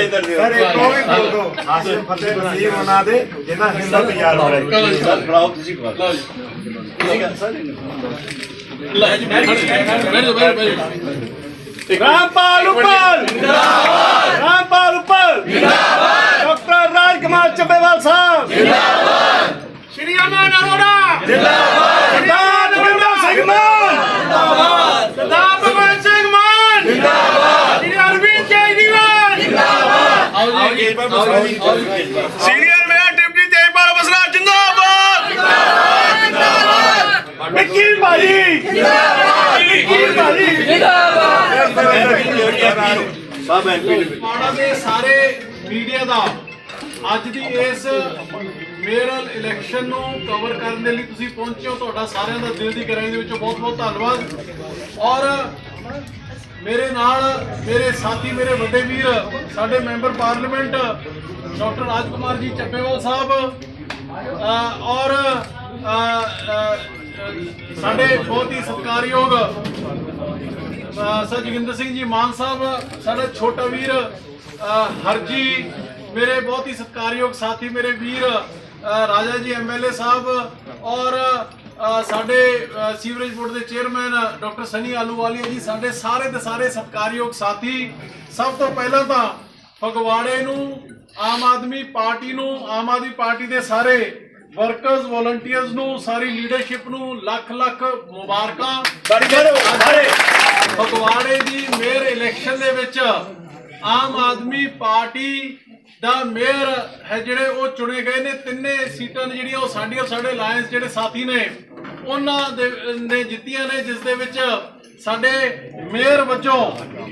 ਇਧਰ ਦਿਓ ਸਰ ਇੱਕ ਉਹ ਵੀ ਬੋਲ ਦੋ ਹਾਸਿਮ ਫਤਿਹ ਨਸੀਬ ਉਹਨਾਂ ਦੇ ਜਿਹਨਾਂ ਹਿੰਦਾ ਤਿਆਰ ਹੋ ਰਿਹਾ ਸਰ ਖੜਾਓ ਤੁਸੀਂ ਖੜਾਓ ਠੀਕ ਹੈ। ਸਰ ਰਾਮਪਾਲ ਉੱਪਰ! ਜਿੰਦਾਬਾਦ ਰਾਮਪਾਲ ਉੱਪਰ! ਜਿੰਦਾਬਾਦ ਡਾਕਟਰ ਰਾਜਕੁਮਾਰ ਚੱਬੇਵਾਲ ਸਾਹਿਬ! ਜਿੰਦਾਬਾਦ! ਸ਼੍ਰੀ ਅਮਨ ਅਰੋੜਾ! ਜਿੰਦਾਬਾਦ ਸਰਦਾਰ ਨਰਿੰਦਰ ਸਿੰਘ ਮਾਨ ਜਿੰਦਾਬਾਦ ਸਰਦਾਰ ਭਗਵੰਤ ਸਿੰਘ ਮਾਨ ਜਿੰਦਾਬਾਦ Shri Arvind Kejriwal senior mayor deputy Tejpal Basra ਜਿੰਦਾਬਾਦ! ਜਿੰਦਾਬਾਦ! ਜਿੰਦਾਬਾਦ ਮਿੱਕੀ ਭਾਜੀ! ਜਿੰਦਾਬਾਦ! ਮਿੱਕੀ ਭਾਜੀ ਸਭ ਐਮਪੀ ਮਾੜਾ ਦੇ ਸਾਰੇ ਮੀਡੀਆ ਦਾ ਅੱਜ ਦੀ ਇਸ ਮੇਅਰਲ ਇਲੈਕਸ਼ਨ ਨੂੰ ਕਵਰ ਕਰਨ ਦੇ ਲਈ ਤੁਸੀਂ ਪਹੁੰਚੇ ਹੋ ਤੁਹਾਡਾ ਸਾਰਿਆਂ ਦਾ ਦਿਲ ਦੀ ਗਹਿਰਾਈ ਦੇ ਵਿੱਚੋਂ ਬਹੁਤ ਬਹੁਤ ਧੰਨਵਾਦ। ਔਰ ਮੇਰੇ ਨਾਲ ਮੇਰੇ ਸਾਥੀ, ਮੇਰੇ ਵੱਡੇ ਵੀਰ, ਸਾਡੇ ਮੈਂਬਰ ਪਾਰਲੀਮੈਂਟ, ਡਾਕਟਰ ਰਾਜਕੁਮਾਰ ਜੀ ਚੱਪੇਵਾਲ ਸਾਹਿਬ ਔਰ ਸਾਡੇ ਬਹੁਤ ਹੀ ਸਤਿਕਾਰਯੋਗ ਸਰ ਜੋਗਿੰਦਰ ਸਿੰਘ ਜੀ ਮਾਨ ਸਾਹਿਬ, ਸਾਡਾ ਛੋਟਾ ਵੀਰ ਹਰਜੀ, ਮੇਰੇ ਬਹੁਤ ਹੀ ਸਤਿਕਾਰਯੋਗ ਸਾਥੀ, ਮੇਰੇ ਵੀਰ ਰਾਜਾ ਜੀ ਐਮਐਲਏ ਸਾਹਿਬ, ਔਰ ਸਾਡੇ ਸੀਵਰੇਜ ਬੋਰਡ ਦੇ ਚੇਅਰਮੈਨ ਡਾਕਟਰ ਸਨੀ ਆਲੂਵਾਲੀਆ ਜੀ ਸਾਡੇ ਸਾਰੇ ਦੇ ਸਾਰੇ ਸਤਿਕਾਰਯੋਗ ਸਾਥੀ ਸਭ ਤੋਂ ਪਹਿਲਾਂ ਤਾਂ ਫਗਵਾੜੇ ਨੂੰ ਆਮ ਆਦਮੀ ਪਾਰਟੀ ਨੂੰ ਆਮ ਆਦਮੀ ਪਾਰਟੀ ਦੇ ਸਾਰੇ ਵਰਕਰਸ ਵੋਲੰਟੀਅਰਸ ਨੂੰ ਸਾਰੀ ਲੀਡਰਸ਼ਿਪ ਨੂੰ ਲੱਖ ਲੱਖ ਮੁਬਾਰਕਾਂ। ਬੜੀ ਕਰੋ ਸਾਰੇ ਫਗਵਾੜੇ ਦੀ ਮੇਅਰ ਇਲੈਕਸ਼ਨ ਦੇ ਵਿੱਚ ਆਮ ਆਦਮੀ ਪਾਰਟੀ ਦਾ ਮੇਅਰ ਹੈ ਜਿਹੜੇ ਉਹ ਚੁਣੇ ਗਏ ਨੇ ਤਿੰਨੇ ਸੀਟਾਂ ਜਿਹੜੀਆਂ ਉਹ ਸਾਡੀਆਂ ਸਾਡੇ ਅਲਾਈਅੰਸ ਜਿਹੜੇ ਸਾਥੀ ਨੇ। ਉਹਨਾਂ ਦੇ, ਨੇ ਜਿੱਤੀਆਂ ਨੇ, ਜਿਸ ਦੇ ਵਿੱਚ ਸਾਡੇ ਮੇਅਰ ਵਜੋਂ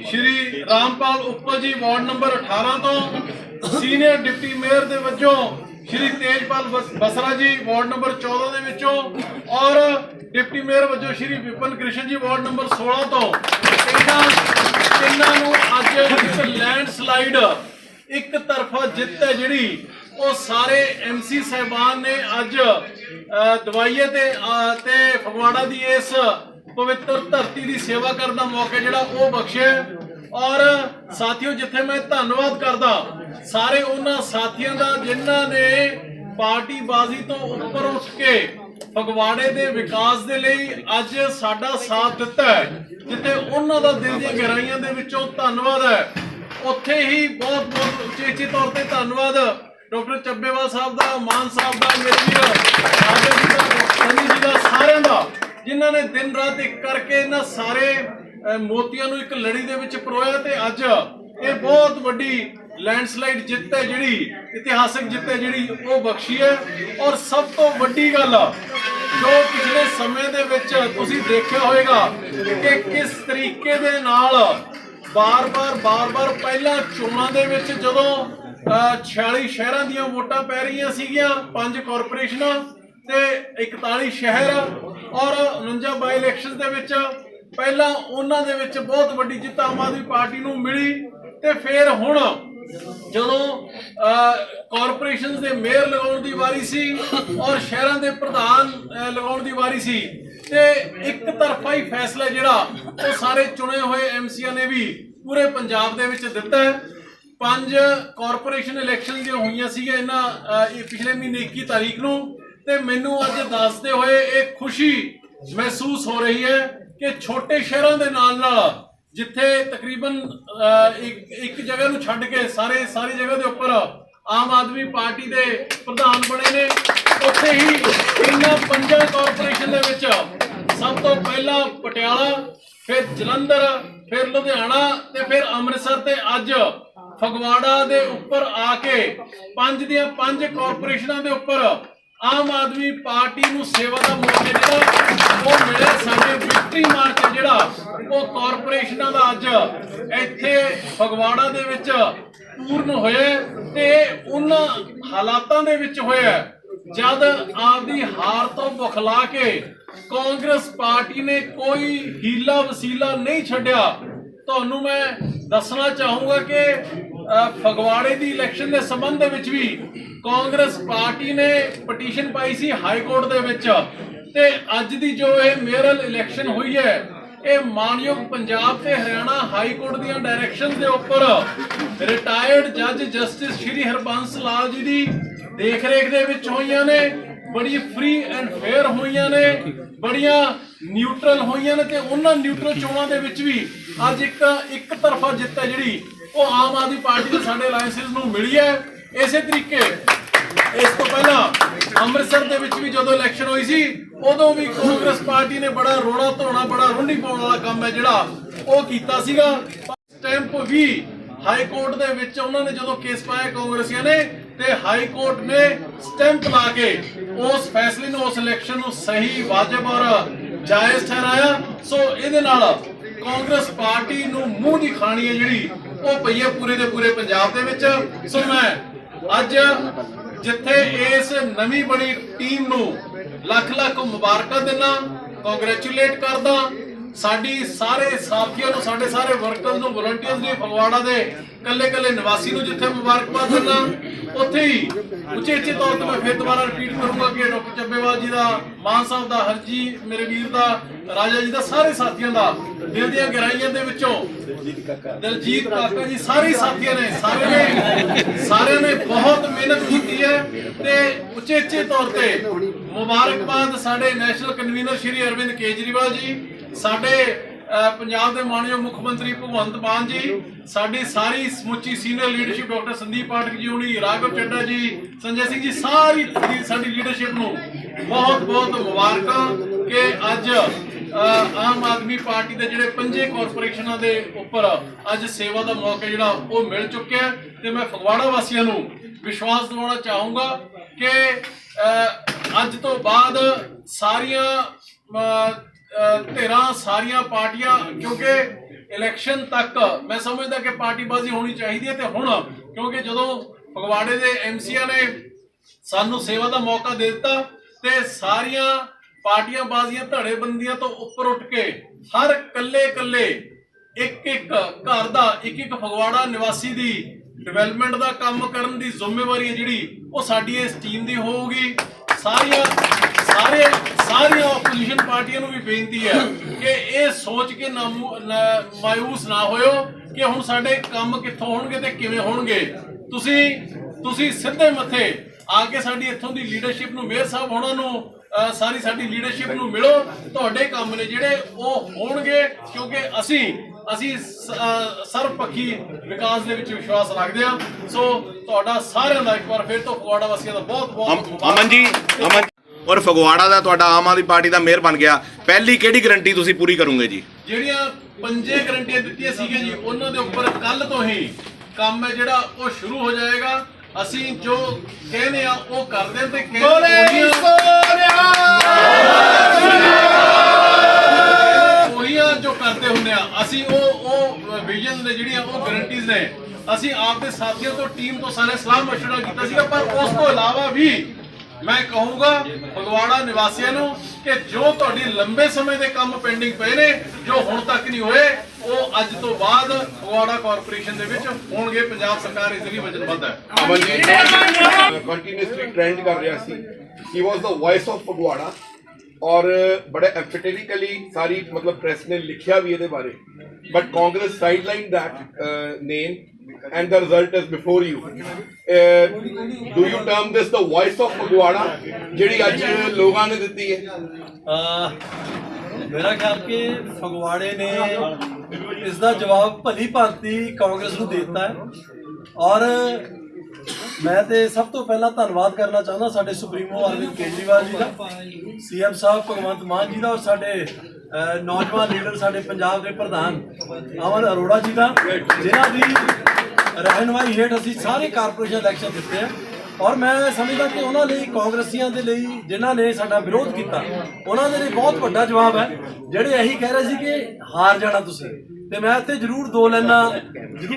ਸ਼੍ਰੀ ਰਾਮਪਾਲ ਉੱਪਲ ਜੀ ਵਾਰਡ ਨੰਬਰ 18 ਤੋਂ ਸੀਨੀਅਰ ਡਿਪਟੀ ਮੇਅਰ ਦੇ ਵਜੋਂ ਸ਼੍ਰੀ ਤੇਜਪਾਲ ਬਸ- ਬਸਰਾ ਜੀ ਵਾਰਡ ਨੰਬਰ 14 ਦੇ ਵਿੱਚੋਂ ਔਰ ਡਿਪਟੀ ਮੇਅਰ ਵਜੋਂ ਸ਼੍ਰੀ ਵਿਪਨ ਕ੍ਰਿਸ਼ਨ ਜੀ ਵਾਰਡ ਨੰਬਰ 16 ਤੋਂ ਇਹਨਾਂ ਇਹਨਾਂ ਨੂੰ ਅੱਜ ਇੱਕ ਲੈਂਡ ਸਲਾਈਡ ਇੱਕ ਤਰਫਾ ਜਿੱਤ ਹੈ ਜਿਹੜੀ ਉਹ ਸਾਰੇ ਐਮਸੀ ਸਹਿਬਾਨ ਨੇ ਅੱਜ ਦਵਾਈਏ ਤੇ ਤੇ ਫਗਵਾੜਾ ਦੀ ਇਸ ਪਵਿੱਤਰ ਧਰਤੀ ਦੀ ਸੇਵਾ ਕਰਨ ਦਾ ਮੌਕਾ ਜਿਹੜਾ ਉਹ ਬਖਸ਼ਿਆ ਔਰ ਸਾਥੀਓ, ਜਿੱਥੇ ਮੈਂ ਧੰਨਵਾਦ ਕਰਦਾ, ਸਾਰੇ ਉਹਨਾਂ ਸਾਥੀਆਂ ਦਾ ਜਿਨ੍ਹਾਂ ਨੇ ਪਾਰਟੀ ਬਾਜ਼ੀ ਤੋਂ ਉੱਪਰ ਉੱਠ ਕੇ ਫਗਵਾੜੇ ਦੇ ਵਿਕਾਸ ਦੇ ਲਈ ਅੱਜ ਸਾਡਾ ਸਾਥ ਦਿੱਤਾ ਹੈ, ਜਿੱਥੇ ਉਹਨਾਂ ਦਾ ਦਿਲ ਦੀਆਂ ਗਹਿਰਾਈਆਂ ਦੇ ਵਿੱਚੋਂ ਧੰਨਵਾਦ ਹੈ। ਉੱਥੇ ਹੀ ਬਹੁਤ ਬਹੁਤ ਉਚੇਚੇ ਤੌਰ ਤੇ ਧੰਨਵਾਦ ਡਾਕਟਰ ਚੱਬੇਵਾਲ ਸਾਹਿਬ ਦਾ, ਮਾਨ ਸਾਹਿਬ ਦਾ, ਮੇਰੇ ਵੀਰ, ਰਾਜਾ ਜੀ ਦਾ, ਸਨੀ ਜੀ ਦਾ, ਸਾਰਿਆਂ ਦਾ, ਜਿਨ੍ਹਾਂ ਨੇ ਦਿਨ ਰਾਤ ਇੱਕ ਕਰਕੇ ਇਹਨਾਂ ਸਾਰੇ ਮੋਤੀਆਂ ਨੂੰ ਇੱਕ ਲੜੀ ਦੇ ਵਿੱਚ ਪਰੋਇਆ ਤੇ ਅੱਜ ਇਹ ਬਹੁਤ ਵੱਡੀ ਲੈਂਡਸਲਾਈਡ ਜਿੱਤ ਹੈ ਜਿਹੜੀ, ਇਤਿਹਾਸਕ ਜਿੱਤ ਹੈ ਜਿਹੜੀ ਉਹ ਬਖਸ਼ੀ ਹੈ। ਔਰ ਸਭ ਤੋਂ ਵੱਡੀ ਗੱਲ, ਜੋ ਪਿਛਲੇ ਸਮੇਂ ਦੇ ਵਿੱਚ ਤੁਸੀਂ ਦੇਖਿਆ ਹੋਵੇਗਾ ਕਿ ਕਿਸ ਤਰੀਕੇ ਦੇ ਨਾਲ ਬਾਰ-ਬਾਰ ਬਾਰ-ਬਾਰ ਪਹਿਲਾਂ ਚੋਣਾਂ ਦੇ ਵਿੱਚ ਜਦੋਂ 46 ਸ਼ਹਿਰਾਂ ਦੀਆਂ ਵੋਟਾਂ ਪੈ ਰਹੀਆਂ ਸੀਗੀਆਂ, ਪੰਜ ਕਾਰਪੋਰੇਸ਼ਨਾਂ ਤੇ 41 ਸ਼ਹਿਰ ਔਰ 49 ਬਾਈ ਇਲੈਕਸ਼ਨਸ ਦੇ ਵਿੱਚ ਪਹਿਲਾਂ ਉਹਨਾਂ ਦੇ ਵਿੱਚ ਬਹੁਤ ਵੱਡੀ ਜਿੱਤ ਆਮ ਆਦਮੀ ਪਾਰਟੀ ਨੂੰ ਮਿਲੀ ਤੇ ਫਿਰ ਹੁਣ ਜਦੋਂ ਕਾਰਪੋਰੇਸ਼ਨਸ ਦੇ ਮੇਅਰ ਲਗਾਉਣ ਦੀ ਵਾਰੀ ਸੀ ਔਰ ਸ਼ਹਿਰਾਂ ਦੇ ਪ੍ਰਧਾਨ ਲਗਾਉਣ ਦੀ ਵਾਰੀ ਸੀ, ਤੇ ਇੱਕ ਤਰਫਾ ਹੀ ਫੈਸਲਾ ਜਿਹੜਾ ਉਹ ਸਾਰੇ ਚੁਣੇ ਹੋਏ ਐਮਸੀਆਂ ਨੇ ਵੀ ਪੂਰੇ ਪੰਜਾਬ ਦੇ ਵਿੱਚ ਦਿੱਤਾ ਹੈ। ਪੰਜ ਕਾਰਪੋਰੇਸ਼ਨ ਇਲੈਕਸ਼ਨ ਦੀਆਂ ਹੋਈਆਂ ਸੀਗੀਆਂ ਇਹਨਾਂ ਇਹ ਪਿਛਲੇ ਮਹੀਨੇ 21 ਤਾਰੀਖ ਨੂੰ। ਤੇ ਮੈਨੂੰ ਅੱਜ ਦੱਸਦੇ ਹੋਏ ਇਹ ਖੁਸ਼ੀ ਮਹਿਸੂਸ ਹੋ ਰਹੀ ਹੈ ਕਿ ਛੋਟੇ ਸ਼ਹਿਰਾਂ ਦੇ ਨਾਲ ਨਾਲ ਜਿੱਥੇ ਤਕਰੀਬਨ ਇੱਕ ਇੱਕ ਜਗ੍ਹਾ ਨੂੰ ਛੱਡ ਕੇ ਸਾਰੇ, ਸਾਰੀ ਜਗ੍ਹਾ ਦੇ ਉੱਪਰ ਆਮ ਆਦਮੀ ਪਾਰਟੀ ਦੇ ਪ੍ਰਧਾਨ ਬਣੇ ਨੇ, ਉੱਥੇ ਹੀ ਇਹਨਾਂ ਪੰਜਾਂ ਕਾਰਪੋਰੇਸ਼ਨ ਦੇ ਵਿੱਚ ਸਭ ਤੋਂ ਪਹਿਲਾਂ ਪਟਿਆਲਾ, ਫਿਰ ਜਲੰਧਰ, ਫਿਰ ਲੁਧਿਆਣਾ ਤੇ ਫਿਰ ਅੰਮ੍ਰਿਤਸਰ ਤੇ ਅੱਜ ਫਗਵਾੜਾ ਦੇ ਉੱਪਰ ਆ ਕੇ ਪੰਜ ਦੀਆਂ ਪੰਜ ਕਾਰਪੋਰੇਸ਼ਨਾਂ ਦੇ ਉੱਪਰ ਆਮ ਆਦਮੀ ਪਾਰਟੀ ਨੂੰ ਸੇਵਾ ਦਾ ਮੌਕਾ ਜਿਹੜਾ ਉਹ ਮਿਲਿਆ ਸਾਡੇ ਵਿਕਟਰੀ ਮਾਰਚ ਜਿਹੜਾ, ਉਹ ਕਾਰਪੋਰੇਸ਼ਨਾਂ ਦਾ ਅੱਜ ਇੱਥੇ ਫਗਵਾੜਾ ਦੇ ਵਿੱਚ ਪੂਰਨ ਹੋਇਆ ਤੇ ਉਹਨਾਂ ਹਾਲਾਤਾਂ ਦੇ ਵਿੱਚ ਹੋਇਆ ਜਦ ਆਪਦੀ ਹਾਰ ਤੋਂ ਬੁਖਲਾ ਕੇ ਕਾਂਗਰਸ ਪਾਰਟੀ ਨੇ ਕੋਈ ਹੀਲਾ ਵਸੀਲਾ ਨਹੀਂ ਛੱਡਿਆ, ਤੁਹਾਨੂੰ ਮੈਂ ਦੱਸਣਾ ਚਾਹੂੰਗਾ ਕਿ ਫਗਵਾੜੇ ਦੀ ਇਲੈਕਸ਼ਨ ਦੇ ਸੰਬੰਧ ਦੇ ਵਿੱਚ ਵੀ ਕਾਂਗਰਸ ਪਾਰਟੀ ਨੇ ਪਟੀਸ਼ਨ ਪਾਈ ਸੀ ਹਾਈ ਕੋਰਟ ਦੇ ਵਿੱਚ। ਤੇ ਅੱਜ ਦੀ ਜੋ ਇਹ ਮੇਅਰਲ ਇਲੈਕਸ਼ਨ ਹੋਈ ਹੈ, ਇਹ ਮਾਨਯੋਗ ਪੰਜਾਬ ਤੇ ਹਰਿਆਣਾ ਹਾਈ ਕੋਰਟ ਦੀਆਂ ਡਾਇਰੈਕਸ਼ਨ ਦੇ ਉੱਪਰ ਰਿਟਾਇਰਡ ਜੱਜ ਜਸਟਿਸ ਸ਼੍ਰੀ ਹਰਬੰਸ ਲਾਲ ਜੀ ਦੀ ਦੇਖ ਰੇਖ ਦੇ ਵਿੱਚ ਹੋਈਆਂ ਨੇ, ਬੜੀ ਫ੍ਰੀ ਐਂਡ ਫੇਅਰ ਹੋਈਆਂ ਨੇ, ਬੜੀਆਂ ਨਿਊਟਰਲ ਹੋਈਆਂ ਨੇ ਤੇ ਉਹਨਾਂ ਨਿਊਟਰਲ ਚੋਣਾਂ ਦੇ ਵਿੱਚ ਵੀ ਅੱਜ ਇੱਕ ਇੱਕ ਤਰਫਾ ਜਿੱਤ ਹੈ ਜਿਹੜੀ ਉਹ ਆਮ ਆਦਮੀ ਪਾਰਟੀ ਦੇ ਸਾਡੇ ਅਲਾਈਅੰਸਿਸ ਨੂੰ ਮਿਲੀ ਹੈ। ਇਸੇ ਤਰੀਕੇ ਇਸ ਤੋਂ ਪਹਿਲਾਂ ਅੰਮ੍ਰਿਤਸਰ ਦੇ ਵਿੱਚ ਵੀ ਜਦੋਂ ਇਲੈਕਸ਼ਨ ਹੋਈ ਸੀ, ਉਦੋਂ ਵੀ ਕਾਂਗਰਸ ਪਾਰਟੀ ਨੇ ਬੜਾ ਰੋਣਾ ਧੋਣਾ, ਬੜਾ ਰੁੰਡੀ ਪਾਉਣ ਵਾਲਾ ਕੰਮ ਹੈ ਜਿਹੜਾ ਉਹ ਕੀਤਾ ਸੀਗਾ। ਸਟੈਂਪ ਵੀ ਹਾਈ ਕੋਰਟ ਦੇ ਵਿੱਚ ਉਹਨਾਂ ਨੇ ਜਦੋਂ ਕੇਸ ਪਾਇਆ ਕਾਂਗਰਸੀਆਂ ਨੇ ਤੇ ਹਾਈ ਕੋਰਟ ਨੇ ਸਟੈਂਪ ਲਾ ਕੇ ਉਸ ਫੈਸਲੇ ਨੂੰ, ਉਸ ਇਲੈਕਸ਼ਨ ਨੂੰ ਸਹੀ, ਵਾਜਬ ਔਰ ਜਾਇਜ਼ ਠਹਿਰਾਇਆ। ਸੋ ਇਹਦੇ ਨਾਲ ਕਾਂਗਰਸ ਪਾਰਟੀ ਨੂੰ ਮੂੰਹ ਦੀ ਖਾਣੀ ਹੈ ਜਿਹੜੀ ਉਹ ਪਈਏ ਪੂਰੇ ਦੇ ਪੂਰੇ ਪੰਜਾਬ ਦੇ ਵਿੱਚ। ਸੋ ਮੈਂ ਅੱਜ ਜਿੱਥੇ ਇਸ ਨਵੀਂ ਬਣੀ ਟੀਮ ਨੂੰ ਲੱਖ ਲੱਖ ਮੁਬਾਰਕਾਂ ਦਿੰਦਾ ਕੰਗ੍ਰੈਚੁਲੇਟ ਕਰਦਾ ਸਾਡੀ ਸਾਰੇ ਸਾਥੀਆਂ ਨੂੰ, ਸਾਡੇ ਸਾਰੇ ਵਰਕਰਸ ਨੂੰ ਵਲੰਟੀਅਰਸ ਨੂੰ, ਫਗਵਾੜਾ ਦੇ ਕੱਲੇ ਕੱਲੇ ਨਿਵਾਸੀ ਨੂੰ ਜਿੱਥੇ ਮੁਬਾਰਕਬਾਦ ਦਿੰਦਾ, ਉੱਥੇ ਹੀ ਉਚੇਚੇ ਤੌਰ ਤੇ ਮੈਂ ਫਿਰ ਦੁਬਾਰਾ ਰਿਪੀਟ ਕਰੂੰਗਾ ਕਿ ਡਾਕਟਰ ਚੱਬੇਵਾਲ ਜੀ ਦਾ, ਮਾਨ ਸਾਹਿਬ ਦਾ, ਹਰਜੀ ਮੇਰੇ ਵੀਰ ਦਾ, ਰਾਜਾ ਜੀ ਦਾ, ਸਾਰੇ ਸਾਥੀਆਂ ਦਾ ਦਿਲ ਦੀਆਂ ਗਹਿਰਾਈਆਂ ਦੇ ਵਿੱਚੋਂ ਦਲਜੀਤ ਕਾਕਾ ਜੀ ਸਾਰੇ ਸਾਥੀਆਂ ਨੇ ਸਾਰੇ ਨੇ, ਸਾਰਿਆਂ ਨੇ ਬਹੁਤ ਮਿਹਨਤ ਕੀਤੀ ਹੈ ਤੇ ਉਚੇਚੇ ਤੌਰ ਤੇ ਮੁਬਾਰਕਬਾਦ ਸਾਡੇ ਨੈਸ਼ਨਲ ਕਨਵੀਨਰ ਸ਼੍ਰੀ ਅਰਵਿੰਦ ਕੇਜਰੀਵਾਲ ਜੀ ਸਾਡੇ ਪੰਜਾਬ ਦੇ ਮਾਨਯੋਗ ਮੁੱਖ ਮੰਤਰੀ ਭਗਵੰਤ ਮਾਨ ਜੀ, ਸਾਡੀ ਸਾਰੀ ਸਮੁੱਚੀ senior leadership doctor Sandeep Pathak ji ਹੁਣੀ, ਰਾਘਵ ਚੱਡਾ ਜੀ, ਸੰਜੇ ਸਿੰਘ ਜੀ, ਸਾਰੀ ਸਾਡੀ ਲੀਡਰਸ਼ਿਪ ਨੂੰ ਬਹੁਤ ਬਹੁਤ ਮੁਬਾਰਕਾਂ ਕਿ ਅੱਜ ਆਮ ਆਦਮੀ ਪਾਰਟੀ ਦੇ ਜਿਹੜੇ ਪੰਜੇ ਕਾਰਪੋਰੇਸ਼ਨਾਂ ਦੇ ਉੱਪਰ ਅੱਜ ਸੇਵਾ ਦਾ ਮੌਕਾ ਜਿਹੜਾ ਉਹ ਮਿਲ ਚੁੱਕਿਆ ਹੈ। ਤੇ ਮੈਂ ਫਗਵਾੜਾ ਵਾਸੀਆਂ ਨੂੰ ਵਿਸ਼ਵਾਸ ਦਿਵਾਉਣਾ ਚਾਹੂੰਗਾ ਕਿ ਅੱਜ ਤੋਂ ਬਾਅਦ ਸਾਰੀਆਂ ਧਿਰਾਂ, ਸਾਰੀਆਂ ਪਾਰਟੀਆਂ, ਕਿਉਂਕਿ ਇਲੈਕਸ਼ਨ ਤੱਕ ਮੈਂ ਸਮਝਦਾ ਕਿ ਪਾਰਟੀਬਾਜ਼ੀ ਹੋਣੀ ਚਾਹੀਦੀ ਹੈ ਤੇ ਹੁਣ, ਕਿਉਂਕਿ ਜਦੋਂ ਫਗਵਾੜੇ ਦੇ ਐਮਸੀਆ ਨੇ ਸਾਨੂੰ ਸੇਵਾ ਦਾ ਮੌਕਾ ਦੇ ਦਿੱਤਾ ਤੇ ਸਾਰੀਆਂ ਪਾਰਟੀਆਂ ਬਾਜ਼ੀਆਂ ਧੜੇਬੰਦੀਆਂ ਤੋਂ ਉੱਪਰ ਉੱਠ ਕੇ ਹਰ ਕੱਲੇ ਕੱਲੇ ਇੱਕ ਇੱਕ ਘਰ ਦਾ, ਇੱਕ ਇੱਕ ਫਗਵਾੜਾ ਨਿਵਾਸੀ ਦੀ ਡਿਵੈਲਪਮੈਂਟ ਦਾ ਕੰਮ ਕਰਨ ਦੀ ਜ਼ਿੰਮੇਵਾਰੀ ਹੈ ਜਿਹੜੀ ਉਹ ਸਾਡੀ ਇਸ ਟੀਮ ਦੀ ਹੋਊਗੀ। ਸਾਰੀਆਂ ਸਾਰੇ ਸਾਰੀਆਂ ਆਪੋਜੀਸ਼ਨ ਪਾਰਟੀਆਂ ਨੂੰ ਵੀ ਬੇਨਤੀ ਹੈ ਕਿ ਇਹ ਸੋਚ ਕੇ ਨਾ ਮੂ- ਨਾ- ਮਾਯੂਸ ਨਾ ਹੋਇਓ ਕਿ ਹੁਣ ਸਾਡੇ ਕੰਮ ਕਿੱਥੋਂ ਹੋਣਗੇ ਤੇ ਕਿਵੇਂ ਹੋਣਗੇ। ਤੁਸੀਂ ਤੁਸੀਂ ਸਿੱਧੇ ਮੱਥੇ ਆ ਕੇ ਸਾਡੀ ਇੱਥੋਂ ਦੀ ਲੀਡਰਸ਼ਿਪ ਨੂੰ, ਮੇਅਰ ਸਾਹਿਬ ਹੋਣਾ ਨੂੰ ਸਾਰੀ ਸਾਡੀ ਲੀਡਰਸ਼ਿਪ ਨੂੰ ਮਿਲੋ। ਤੁਹਾਡੇ ਕੰਮ ਨੇ ਜਿਹੜੇ ਉਹ ਹੋਣਗੇ ਕਿਉਂਕਿ ਅਸੀਂ ਅਸੀਂ ਸ- ਅਹ ਸਰਵਪੱਖੀ ਵਿਕਾਸ ਦੇ ਵਿੱਚ ਵਿਸ਼ਵਾਸ ਰੱਖਦੇ ਹਾਂ। ਸੋ ਤੁਹਾਡਾ ਸਾਰਿਆਂ ਦਾ ਇੱਕ ਵਾਰ ਫਿਰ ਤੋਂ ਫਗਵਾੜਾ ਵਾਸੀਆਂ ਦਾ ਬਹੁਤ ਬਹੁਤ ਅਮ- ਅਮਨ ਜੀ ਅਮਨ ਔਰ ਫਗਵਾੜਾ ਦਾ ਤੁਹਾਡਾ ਆਮ ਆਦਮੀ ਪਾਰਟੀ ਦਾ ਮੇਅਰ ਬਣ ਗਿਆ। ਪਹਿਲੀ ਕਿਹੜੀ ਗਰੰਟੀ ਤੁਸੀਂ ਪੂਰੀ ਕਰੋਗੇ ਜੀ? ਜਿਹੜੀਆਂ ਪੰਜੇ ਗਰੰਟੀਆਂ ਦਿੱਤੀਆਂ ਸੀਗੀਆਂ ਜੀ ਉਹਨਾਂ ਦੇ ਉੱਪਰ ਕੱਲ ਤੋਂ ਹੀ ਕੰਮ ਹੈ ਜਿਹੜਾ ਉਹ ਸ਼ੁਰੂ ਹੋ ਜਾਏਗਾ। ਅਸੀਂ ਜੋ ਕਹਿੰਦੇ ਆ ਉਹ ਕਰਦੇ ਤੇ ਕਹਿੰਦੇ ਨੇ ਜਿਹੜੀਆਂ ਉਹ ਗਰੰਟੀਜ਼ ਨੇ, ਅਸੀਂ ਆਪਦੇ ਸਾਥੀਆਂ ਤੋਂ ਟੀਮ ਤੋਂ ਸਾਰੇ ਸਲਾਹ ਮਸ਼ਵਰਾ ਕੀਤਾ ਸੀਗਾ, ਪਰ ਉਸ ਤੋਂ ਇਲਾਵਾ ਵੀ ਮੈਂ ਕਹੂੰਗਾ ਫਗਵਾੜਾ ਨਿਵਾਸੀਆਂ ਨੂੰ ਕਿ ਜੋ ਤੁਹਾਡੀ ਲੰਬੇ ਸਮੇਂ ਦੇ ਕੰਮ ਪੈਂਡਿੰਗ ਪਏ ਨੇ, ਜੋ ਹੁਣ ਤੱਕ ਨਹੀਂ ਹੋਏ, ਉਹ ਅੱਜ ਤੋਂ ਬਾਅਦ ਫਗਵਾੜਾ ਕਾਰਪੋਰੇਸ਼ਨ ਦੇ ਵਿੱਚ ਹੋਣਗੇ, ਪੰਜਾਬ ਸਰਕਾਰ ਇਸ ਲਈ ਵਚਨਬੱਧ ਹੈ। ਅਮਨ ਜੀ ਕੰਟੀਨਿਊਸਲੀ ਟ੍ਰੈਂਡ ਕਰ ਰਿਹਾ ਸੀ। He was the voice of Phagwara. ਔਰ ਬੜੇ ਐਮਫੈਟਿਕਲੀ ਸਾਰੀ ਮਤਲਬ ਪ੍ਰੈਸ ਨੇ ਲਿਖਿਆ ਵੀ ਇਹਦੇ ਬਾਰੇ। But Congress sideline that name and the result is before you do you term this the voice of Phagwara ਜਿਹੜੀ ਅੱਜ ਲੋਕਾਂ ਨੇ ਦਿੱਤੀ ਹੈ? ਮੇਰਾ ਖਿਆਲ ਕਿ ਫਗਵਾੜੇ ਨੇ ਇਸ ਦਾ ਜਵਾਬ ਭਲੀ ਭਾਂਤੀ ਕਾਂਗਰਸ ਨੂੰ ਦੇ ਦਿੱਤਾ ਹੈ। ਔਰ ਮੈਂ ਤੇ ਸਭ ਤੋਂ ਪਹਿਲਾਂ ਧੰਨਵਾਦ ਕਰਨਾ ਚਾਹੁੰਦਾ ਸਾਡੇ ਸੁਪਰੀਮੋ ਅਰਵਿੰਦ ਕੇਜਰੀਵਾਲ ਜੀ ਦਾ, ਸੀਐਮ ਸਾਹਿਬ ਭਗਵੰਤ ਮਾਨ ਜੀ ਦਾ ਔਰ ਸਾਡੇ ਨੌਜਵਾਨ ਲੀਡਰ ਸਾਡੇ ਪੰਜਾਬ ਦੇ ਪ੍ਰਧਾਨ ਅਮਨ ਅਰੋੜਾ ਜੀ ਦਾ, ਜਿਨ੍ਹਾਂ ਦੀ ਰਹਿਨਮਾਈ ਹੇਠ ਅਸੀਂ ਸਾਰੇ ਕਾਰਪੋਰੇਸ਼ਨ ਇਲੈਕਸ਼ਨ ਜਿੱਤੇ ਆ। ਔਰ ਮੈਂ ਸਮਝਦਾ ਕਿ ਉਹਨਾਂ ਲਈ, ਕਾਂਗਰਸੀਆਂ ਦੇ ਲਈ, ਜਿਨ੍ਹਾਂ ਨੇ ਸਾਡਾ ਵਿਰੋਧ ਕੀਤਾ, ਉਹਨਾਂ ਦੇ ਲਈ ਬਹੁਤ ਵੱਡਾ ਜਵਾਬ ਹੈ। ਜਿਹੜੇ ਇਹੀ ਕਹਿ ਰਹੇ ਸੀ ਕਿ ਹਾਰ ਜਾਣਾ ਤੁਸੀਂ, ਤੇ ਮੈਂ ਇੱਥੇ ਜ਼ਰੂਰ ਦੋ ਲਾਈਨਾਂ ਜ਼ਰੂਰ